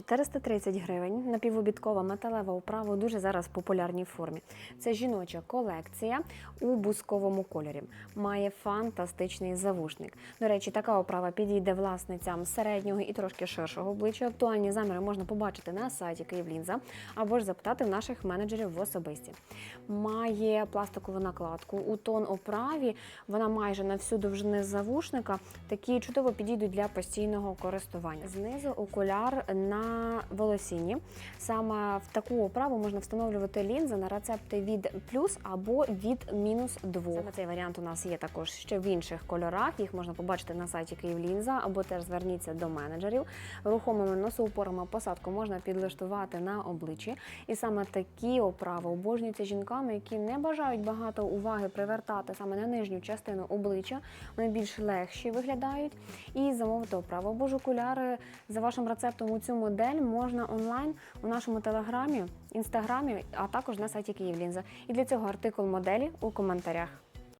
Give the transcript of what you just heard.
430 гривень. Напівобідкова металева оправа дуже зараз популярній формі. Це жіноча колекція у бусковому кольорі. Має фантастичний завушник. До речі, така оправа підійде власницям середнього і трошки ширшого обличчя. Актуальні заміри можна побачити на сайті Київлінза або ж запитати в наших менеджерів в особисті. Має пластикову накладку у тон оправі. Вона майже на всю довжини завушника. Такі чудово підійдуть для постійного користування. Знизу окуляр на волосіні. Саме в таку оправу можна встановлювати лінзи на рецепти від плюс або від мінус 2. Саме цей варіант у нас є також ще в інших кольорах. Їх можна побачити на сайті Київлінза або теж зверніться до менеджерів. Рухомими носоупорами посадку можна підлаштувати на обличчі. І саме такі оправи обожнюються жінками, які не бажають багато уваги привертати саме на нижню частину обличчя. Вони більш легші виглядають. І замовити оправу або ж окуляри за вашим рецептом у цю модель можна онлайн у нашому телеграмі, інстаграмі, а також на сайті Київлінза. І для цього артикул моделі у коментарях.